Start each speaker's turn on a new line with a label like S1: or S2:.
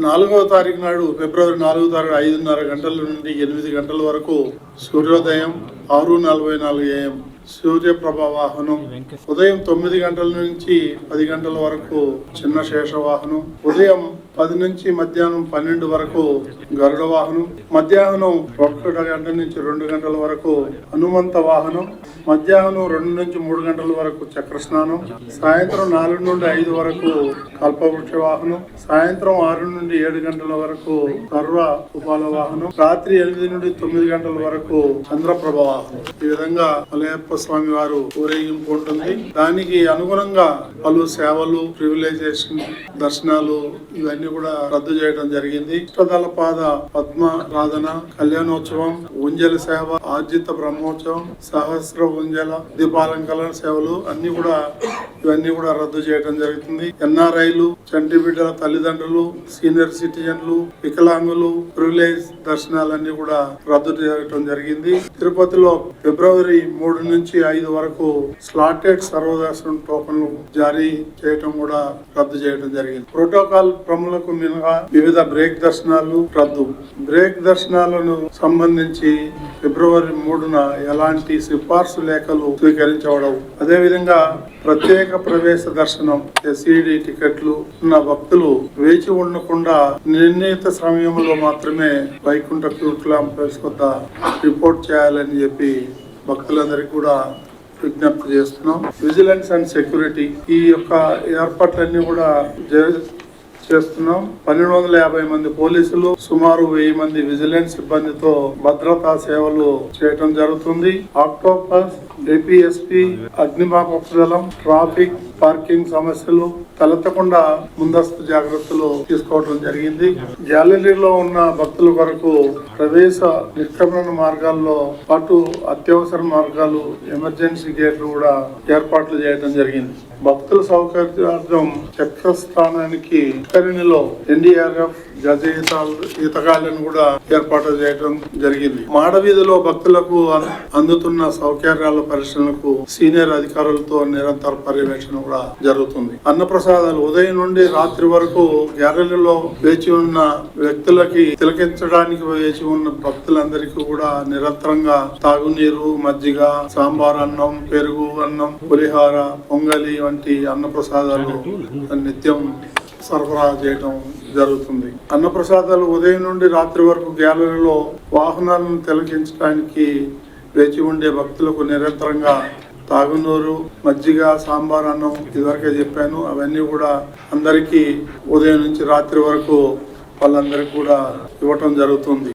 S1: నాలుగవ తారీఖు నాడు ఫిబ్రవరి నాలుగో తారీఖు ఐదున్నర గంటల నుండి ఎనిమిది గంటల వరకు సూర్యోదయం ఆరు నలభై నాలుగు ఏఎం. సూర్యప్రభ వాహనం. ఉదయం తొమ్మిది గంటల నుంచి పది గంటల వరకు చిన్న శేష వాహనం. ఉదయం పది నుంచి మధ్యాహ్నం పన్నెండు వరకు గరుడ వాహనం మధ్యాహ్నం ఒక్కటి గంట నుంచి రెండు గంటల వరకు హనుమంత వాహనం మధ్యాహ్నం రెండు నుంచి మూడు గంటల వరకు చక్ర స్నానం సాయంత్రం నాలుగు నుండి ఐదు వరకు కల్పవృక్ష వాహనం సాయంత్రం ఆరు నుండి ఏడు గంటల వరకు సర్వ ఉపాల వాహనం రాత్రి ఎనిమిది నుండి తొమ్మిది గంటల వరకు చంద్రప్రభ వాహనం. ఈ విధంగా మలయప్ప స్వామి వారు ఊరేగింపు ఉంటుంది. దానికి అనుగుణంగా పలు సేవలు ప్రివిలైజేషన్ దర్శనాలు ఇవన్నీ కూడా రద్దు చేయడం జరిగింది. ఇష్టదళ పాద పద్మ రాధన కళ్యాణోత్సవం ఉంజల సేవ ఆర్జిత బ్రహ్మోత్సవం సహస్ర ఉంజల దీపాలంకరణ సేవలు అన్ని కూడా ఇవన్నీ కూడా రద్దు చేయడం జరుగుతుంది. ఎన్ఆర్ఐలు చంటి బిడ్డల తల్లిదండ్రులు సీనియర్ సిటిజన్లు వికలాంగులు ప్రివిలేజ్ దర్శనాలన్నీ కూడా రద్దు చేయడం జరిగింది. తిరుపతిలో ఫిబ్రవరి మూడు నుంచి ఐదు వరకు స్లాటెడ్ సర్వదర్శనం టోకన్లు జారీ చేయటం కూడా రద్దు చేయడం జరిగింది. ప్రోటోకాల్ ప్రములకు మినహా వివిధ బ్రేక్ దర్శనాలు రద్దు. బ్రేక్ దర్శనాలను సంబంధించి ఫిబ్రవరి మూడున ఎలాంటి సిఫార్సు లేఖలు స్వీకరించబడవు. అదేవిధంగా ప్రత్యేక ప్రవేశ దర్శనం ఎస్ఈడి టికెట్లు ఉన్న భక్తులు వేచి ఉండకుండా నిర్ణీత సమయంలో మాత్రమే వైకుంఠ క్యూట్లాంప్లెక్స్ వద్ద రిపోర్ట్ చేయాలని చెప్పి భక్తులందరికీ కూడా విజ్ఞప్తి చేస్తున్నాం. విజిలెన్స్ అండ్ సెక్యూరిటీ ఈ యొక్క ఏర్పాట్లన్నీ కూడా జ- చేస్తున్నాం. పన్నెండు వందల యాభై మంది పోలీసులు సుమారు వెయ్యి మంది విజిలెన్స్ సిబ్బందితో భద్రతా సేవలు చేయటం జరుగుతుంది. ఆక్టోపస్ ఏపీఎస్పీ అగ్నిమాపక దళం ట్రాఫిక్ పార్కింగ్ సమస్యలు తలెత్తకుండా ముందస్తు జాగ్రత్తలు తీసుకోవడం జరిగింది. గ్యాలరీలో ఉన్న భక్తుల కొరకు ప్రవేశ నిష్క్రమణ మార్గాల్లో పాటు అత్యవసర మార్గాలు ఎమర్జెన్సీ గేట్లు కూడా ఏర్పాట్లు చేయడం జరిగింది. భక్తుల సౌకర్యార్థం చక్రస్థానానికి కరిణిలో ఎన్డీఆర్ఎఫ్ గజ ఈతాలు కూడా ఏర్పాటు చేయడం జరిగింది. మాడవీధిలో భక్తులకు అందుతున్న సౌకర్యాల పరిశీలనకు సీనియర్ అధికారులతో నిరంతర పర్యవేక్షణ కూడా జరుగుతుంది. అన్నప్రసాదాలు ఉదయం నుండి రాత్రి వరకు గ్యాలరీలో వేచి ఉన్న వ్యక్తులకి తిలకించడానికి వేచి ఉన్న భక్తులందరికీ కూడా నిరంతరంగా తాగునీరు మజ్జిగ సాంబార్ అన్నం పెరుగు అన్నం పులిహార పొంగలి వంటి అన్నప్రసాదాలు నిత్యం సరఫరా చేయడం జరుగుతుంది. అన్నప్రసాదాలు ఉదయం నుండి రాత్రి వరకు గ్యాలరీలో వాహనాలను తిలకించడానికి వేచి ఉండే భక్తులకు నిరంతరంగా తాగునూరు మజ్జిగ సాంబార్ అన్నం ఇదివరకే చెప్పాను. అవన్నీ కూడా అందరికీ ఉదయం నుంచి రాత్రి వరకు వాళ్ళందరికీ కూడా ఇవ్వటం జరుగుతుంది.